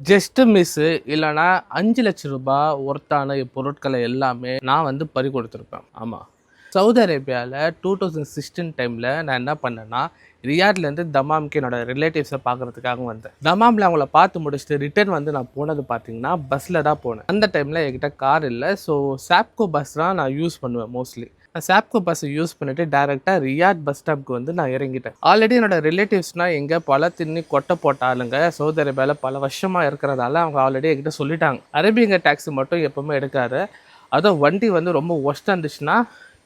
Just miss இல்லைனா அஞ்சு லட்ச ரூபாய் ஒர்த்தான பொருட்களை எல்லாமே நான் வந்து பறி கொடுத்துருப்பேன் ஆமாம் சவுதி அரேபியாவில் டூ தௌசண்ட் சிக்ஸ்டீன் டைமில் நான் என்ன பண்ணேன்னா ரியாட்லேருந்து தமாம்க்கு என்னோட ரிலேட்டிவ்ஸை பார்க்குறதுக்காக வந்தேன். தமாமில் அவங்கள பார்த்து முடிச்சுட்டு ரிட்டர்ன் வந்து நான் போனது பார்த்தீங்கன்னா பஸ்ஸில் தான் போனேன். அந்த டைமில் என்கிட்ட கார் இல்லை ஸோ சாப்கோ பஸ் தான் நான் யூஸ் பண்ணுவேன் மோஸ்ட்லி நான் சாப்கோ பஸ்ஸை யூஸ் பண்ணிவிட்டு டேரெக்டாக ரியாட் பஸ் ஸ்டாப்க்கு வந்து நான் இறங்கிட்டேன். ஆல்ரெடி என்னோட ரிலேட்டிவ்ஸ்னால் எங்கே பல தின்னி கொட்டை போட்ட ஆளுங்க சவுதி அரேபியாவில் பல வருஷமாக இருக்கிறதால அவங்க ஆல்ரெடி என்கிட்ட சொல்லிட்டாங்க. அரேபியங்க டாக்ஸி மட்டும் எப்போவுமே எடுக்காது. அதுவும் வண்டி வந்து ரொம்ப ஒஸ்ட்டாக இருந்துச்சுன்னா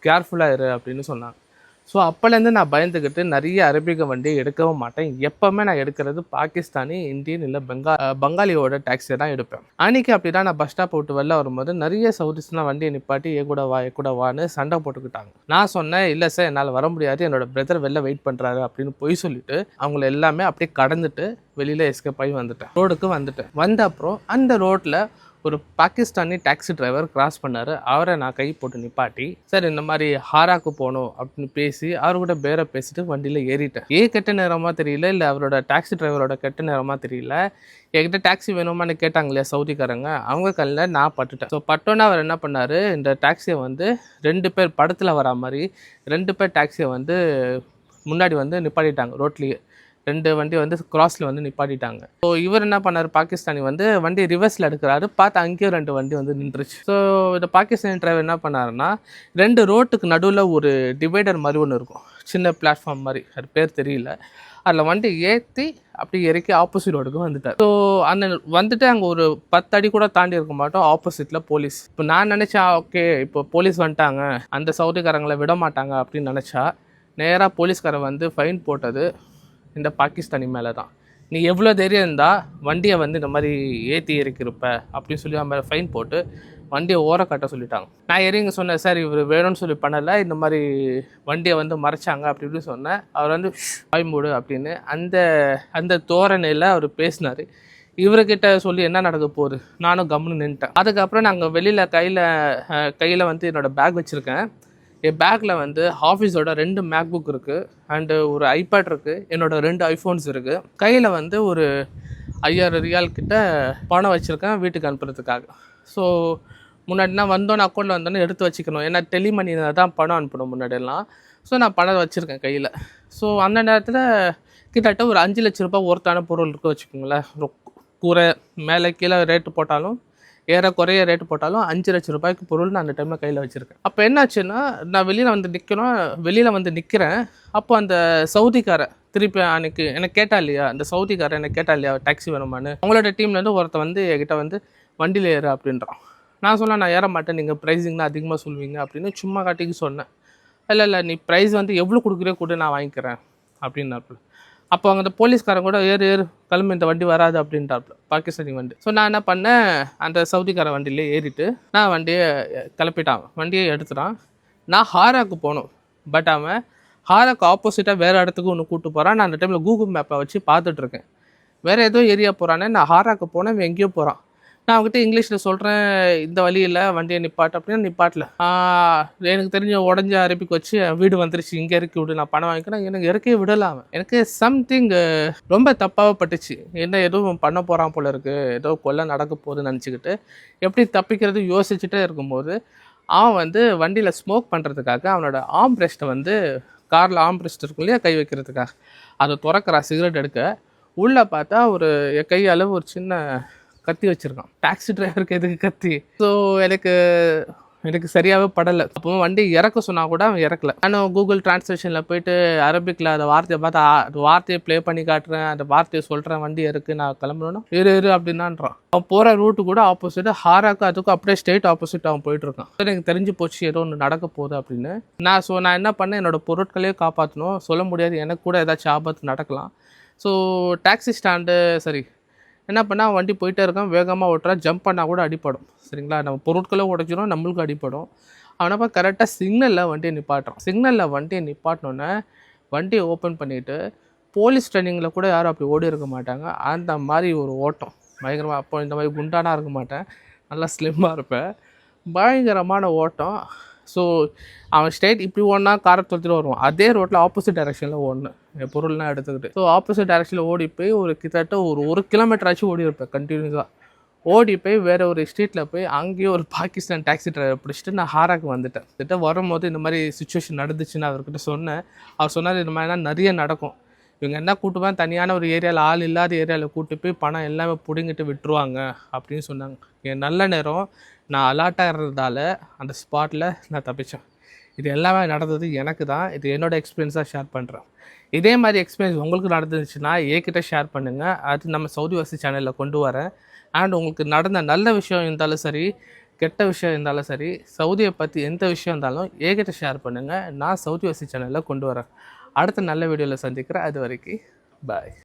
கேர்ஃபுல்லாக இரு அப்படின்னு சொன்னாங்க. ஸோ அப்போலேருந்து நான் பயந்துக்கிட்டு நிறைய அரபிக வண்டியை எடுக்கவும் மாட்டேன். எப்போவுமே நான் எடுக்கிறது பாகிஸ்தானி இந்தியன் இல்லை பெங்கா பங்காளியோட டாக்ஸியை தான் எடுப்பேன். அன்றைக்கி அப்படி தான் நான் பஸ் ஸ்டாப் விட்டு வெளில வரும்போது நிறைய சவுதிஸ்லாம் வண்டியை நிப்பாட்டி ஏ கூட வா ஏ கூட வான்னு சண்டை போட்டுக்கிட்டாங்க. நான் சொன்னேன் இல்லை சார் என்னால் வர முடியாது. என்னோட பிரதர் வெளில வெயிட் பண்ணுறாரு அப்படின்னு பொய் சொல்லிட்டு அவங்கள எல்லாமே அப்படியே கடந்துட்டு வெளியில் எஸ்கேப் ஆகி வந்துட்டேன். ரோடுக்கு வந்துட்டேன். வந்த அப்புறம் அந்த ரோட்டில் ஒரு பாகிஸ்தானி டாக்ஸி டிரைவர் கிராஸ் பண்ணார். அவரை நான் கை போட்டு நிப்பாட்டி சார் இந்த மாதிரி ஹாராக்கு போகணும் அப்படின்னு பேசி அவர் கூட பேர பேசிட்டு வண்டியில் ஏறிட்டேன். ஏன் கெட்ட நேரமாக தெரியல இல்லை அவரோட டாக்ஸி டிரைவரோட கெட்ட நேரமாக தெரியல. என்கிட்ட டாக்ஸி வேணுமான்னு கேட்டாங்க இல்லையா சவுதிக்காரங்க அவங்க கல்லில் நான் பட்டுட்டேன். ஸோ பட்டோன்னே அவர் என்ன பண்ணார் இந்த டாக்ஸியை வந்து ரெண்டு பேர் படத்தில் வரா மாதிரி ரெண்டு பேர் டாக்ஸியை வந்து முன்னாடி வந்து நிப்பாட்டிட்டாங்க ரோட்லேயே. ரெண்டு வண்டி வந்து கிராஸில் வந்து நிப்பாட்டிட்டாங்க. ஸோ இவர் என்ன பண்ணார்? பாகிஸ்தானி வந்து வண்டி ரிவர்ஸில் எடுக்கிறாரு. பார்த்து அங்கேயும் ரெண்டு வண்டி வந்து நின்றுச்சு. ஸோ இந்த பாகிஸ்தானி டிரைவர் என்ன பண்ணாருன்னா ரெண்டு ரோட்டுக்கு நடுவில் ஒரு டிவைடர் மாதிரி ஒன்று இருக்கும். சின்ன பிளாட்ஃபார்ம் மாதிரி. அது பேர் தெரியல. அதில் வண்டி ஏற்றி அப்படி இறக்கி ஆப்போசிட் ரோடுக்கு வந்துட்டார். ஸோ அந்த வந்துட்டு அங்கே ஒரு பத்து அடி கூட தாண்டி இருக்க மாட்டோம். ஆப்போசிட்டில் போலீஸ் இப்போ நான் நினச்சா ஓகே இப்போ போலீஸ் வந்துட்டாங்க. அந்த சவுதிக்காரங்களை விட மாட்டாங்க அப்படின்னு நினச்சா நேராக போலீஸ்காரன் வந்து ஃபைன் போட்டது. இந்த பாகிஸ்தானி மேலே தான் நீ எவ்வளோ தைரியம் இருந்தால் வண்டியை வந்து இந்த மாதிரி ஏற்றி இறக்கிருப்ப அப்படின்னு சொல்லி அவன் மேலே ஃபைன் போட்டு வண்டியை ஓர கட்ட சொல்லிட்டாங்க. நான் எரிங்க சொன்னேன் சார் இவர் வேணும்னு சொல்லி பண்ணலை இந்த மாதிரி வண்டியை வந்து மறைச்சாங்க அப்படி இப்படி சொன்னேன். அவர் வந்து வாய்மூடு அப்படின்னு அந்த அந்த தோரணையில் அவர் பேசினார். இவர்கிட்ட சொல்லி என்ன நடக்க போகுது? நானும் கம்முன்னு நின்ட்டேன் அதுக்கப்புறம் நாங்கள் வெளியில் கையில் கையில் வந்து என்னோடய பேக் வச்சுருக்கேன். என் பேக்கில் வந்து ஆஃபீஸோட ரெண்டு மேக்புக் இருக்குது அண்டு ஒரு ஐபேட் இருக்குது என்னோடய ரெண்டு ஐஃபோன்ஸ் இருக்குது கையில் வந்து ஒரு ஐயாயிரம் ரியால் கிட்ட பணம் வச்சுருக்கேன் வீட்டுக்கு அனுப்புறதுக்காக. ஸோ முன்னாடினா வந்தோன்னே அக்கௌண்ட்டில் வந்தோன்னே எடுத்து வச்சுக்கணும். ஏன்னா டெலிமணியில் தான் பணம் அனுப்பணும் முன்னாடியெல்லாம். ஸோ நான் பணம் வச்சுருக்கேன் கையில். ஸோ அந்த நேரத்தில் கிட்டத்தட்ட ஒரு அஞ்சு லட்ச ரூபாய் ஒருத்தான பொருள் இருக்க வச்சுக்கோங்களேன். கூரை மேலே கீழே ரேட்டு போட்டாலும் ஏற குறைய ரேட்டு போட்டாலும் அஞ்சு லட்சம் ரூபாய்க்கு பொருள் நான் அந்த டைமில் கையில் வச்சுருக்கேன். அப்போ என்னாச்சுன்னா நான் வெளியில் வந்து நிற்கணும் வெளியில் வந்து நிற்கிறேன் அப்போ அந்த சவுதிக்கார திருப்பி அன்னைக்கு எனக்கு கேட்டா இல்லையா? அந்த சவுதிக்காரன் எனக்கு கேட்டா இல்லையா டாக்ஸி வேணுமான்னு? அவங்களோட டீம்லேருந்து ஒருத்தன் வந்து என்கிட்ட வந்து வண்டியில் ஏறு அப்படின்றான். நான் சொன்னேன் நான் ஏற மாட்டேன் நீங்கள் ப்ரைஸிங் அதிகமாக சொல்லுவீங்க அப்படின்னு சும்மா காட்டிக்கு சொன்னேன். இல்லை இல்லை நீ ப்ரைஸ் வந்து எவ்வளோ கொடுக்குறியோ கூட நான் வாங்கிக்கிறேன் அப்படின்னாப்புல. அப்போ அங்கே அந்த போலீஸ்காரன் கூட ஏறு ஏறு கிளம்பு இந்த வண்டி வராது அப்படின்ட்டாப்புல பாகிஸ்தானி வண்டி. ஸோ நான் என்ன பண்ணேன் அந்த சவுதிக்கார வண்டியிலே ஏறிட்டு நான் வண்டியை கிளப்பிட்டான். வண்டியை எடுத்துட்டான். நான் ஹாராக்கு போகணும் பட் அவன் ஹாராக்கு ஆப்போசிட்டாக வேறு இடத்துக்கு ஒன்று கூப்பிட்டு போகிறான் நான் அந்த டைமில் கூகுள் மேப்பை வச்சு பார்த்துட்ருக்கேன் வேறு ஏதோ ஏரியா போகிறானே நான் ஹாராக்கு போனேன் இவன் எங்கேயோ போகிறான் நான் அவங்ககிட்ட இங்கிலீஷில் சொல்கிறேன் இந்த வழியில் வண்டியை நிப்பாட்டு அப்படின்னா நிப்பாட்டல. எனக்கு தெரிஞ்ச உடஞ்ச அரபிக்கு வச்சு வீடு வந்துருச்சு. இங்கே இறக்கி விடு நான் பணம் வாங்கிக்கிறேன். எனக்கு இறக்கே விடலாம் அவன். எனக்கு சம்திங் ரொம்ப தப்பாக பட்டுச்சு. என்ன எதுவும் பண்ண போகிறான் போல இருக்குது ஏதோ கொல்ல நடக்க போகுதுன்னு நினச்சிக்கிட்டு எப்படி தப்பிக்கிறது யோசிச்சுட்டே இருக்கும்போது அவன் வந்து வண்டியில் ஸ்மோக் பண்ணுறதுக்காக அவனோட ஆம் பிரஸ்ட்டை வந்து காரில் ஆம் பிரஸ்ட் இருக்கும் இல்லையா கை வைக்கிறதுக்காக. அதை திறக்கிறான் சிகரெட் எடுக்க. உள்ளே பார்த்தா ஒரு என் கை அளவு ஒரு சின்ன கத்தி வச்சுருக்கான். டாக்ஸி டிரைவருக்கு எதுக்கு கத்தி? ஸோ எனக்கு எனக்கு சரியாகவே படலை. அப்போ வண்டி இறக்க சொன்னால் கூட அவன் இறக்கல. நானும் கூகுள் டிரான்ஸ்லேஷனில் போயிட்டு அரபிக்கில் அந்த வார்த்தையை பார்த்து அந்த வார்த்தையை ப்ளே பண்ணி காட்டுறேன் அந்த வார்த்தையை சொல்கிறேன் வண்டி இருக்கு நான் கிளம்பணும்னா இரு இரு அப்படின்னான்றான். அவன் போகிற ரூட்டு கூட ஆப்போசிட் ஹாராக்கு அதுக்கும் அப்படியே ஸ்ட்ரெயிட் ஆப்போசிட் அவன் போயிட்டுருக்கான் ஸோ எனக்கு தெரிஞ்சு போச்சு ஏதோ ஒன்று நடக்க போகுது அப்படின்னு. நான் ஸோ நான் என்ன பண்ணேன் என்னோட பொருட்களையே காப்பாற்றணும் சொல்ல முடியாது எனக்கு கூட ஏதாச்சும் ஆபத்து நடக்கலாம். ஸோ டாக்ஸி ஸ்டாண்டு சரி என்ன பண்ணால் வண்டி போயிட்டே இருக்கான். வேகமாக ஓட்டுறா. ஜம்ப் பண்ணால் கூட அடிப்படும் சரிங்களா? நம்ம பொருட்களும் உடைச்சிடும் நம்மளுக்கும் அடிப்படும் அவனப்பா கரெக்டாக சிக்னலில் வண்டியை நிப்பாட்டுறான். சிக்னலில் வண்டியை நிப்பாட்டினோன்னே வண்டியை ஓப்பன் பண்ணிவிட்டு போலீஸ் ட்ரைனிங்கில் கூட யாரும் அப்படி ஓடி இருக்க மாட்டாங்க. அந்த மாதிரி ஒரு ஓட்டம். பயங்கரமாக அப்போ இந்த மாதிரி குண்டானாக இருக்க மாட்டேன். நல்லா ஸ்லிம்மாக இருப்பேன். பயங்கரமான ஓட்டம். ஸோ அவன் ஸ்ட்ரைட் இப்படி ஓடினா காரை தொடுத்துட்டு வருவான். அதே ரோட்டில் ஆப்போசிட் டைரெக்ஷனில் ஓடணும் என் பொருள்லாம் எடுத்துக்கிட்டு. ஸோ ஆப்போசிட் டைரெக்ஷனில் ஓடி போய் ஒரு கிட்டத்தட்ட ஒரு ஒரு கிலோமீட்டர் ஆச்சு ஓடி இருப்பேன் கண்டினியூஸாக ஓடி போய் வேறு ஒரு ஸ்ட்ரீட்டில் போய் அங்கேயே ஒரு பாகிஸ்தான் டாக்ஸி டிரைவர் பிடிச்சிட்டு நான் ஹாராக்கு வந்துட்டேன். கிட்ட வரும்போது இந்த மாதிரி சுச்சுவேஷன் நடந்துச்சுன்னு அவர்கிட்ட சொன்னேன். அவர் சொன்னார் இந்த மாதிரிலாம் நிறைய நடக்கும். இவங்க என்ன கூட்டுவேன்? தனியான ஒரு ஏரியாவில் ஆள் இல்லாத ஏரியாவில் கூட்டு போய் பணம் எல்லாமே பிடுங்கிட்டு விட்டுருவாங்க. அப்படின்னு சொன்னாங்க. என் நல்ல நேரம். நான் அலாட்டாக இருந்ததால் அந்த ஸ்பாட்டில் நான் தப்பிச்சேன். இது எல்லாமே நடந்தது எனக்கு தான். இது என்னோடய எக்ஸ்பீரியன்ஸாக ஷேர் பண்ணுறேன் இதே மாதிரி எக்ஸ்பீரியன்ஸ் உங்களுக்கு நடந்துச்சுன்னா ஏக்கிட்ட ஷேர் பண்ணுங்கள் அது நம்ம சவுதி வாசி சேனலில் கொண்டு வரேன். அண்ட் உங்களுக்கு நடந்த நல்ல விஷயம் இருந்தாலும் சரி கெட்ட விஷயம் இருந்தாலும் சரி சவுதியை பற்றி எந்த விஷயம் இருந்தாலும் ஏகிட்ட ஷேர் பண்ணுங்கள் நான் சவுதி வாசி சேனலில் கொண்டு வரேன். அடுத்த நல்ல வீடியோவில் சந்திக்கிறேன். அது வரைக்கும் பாய்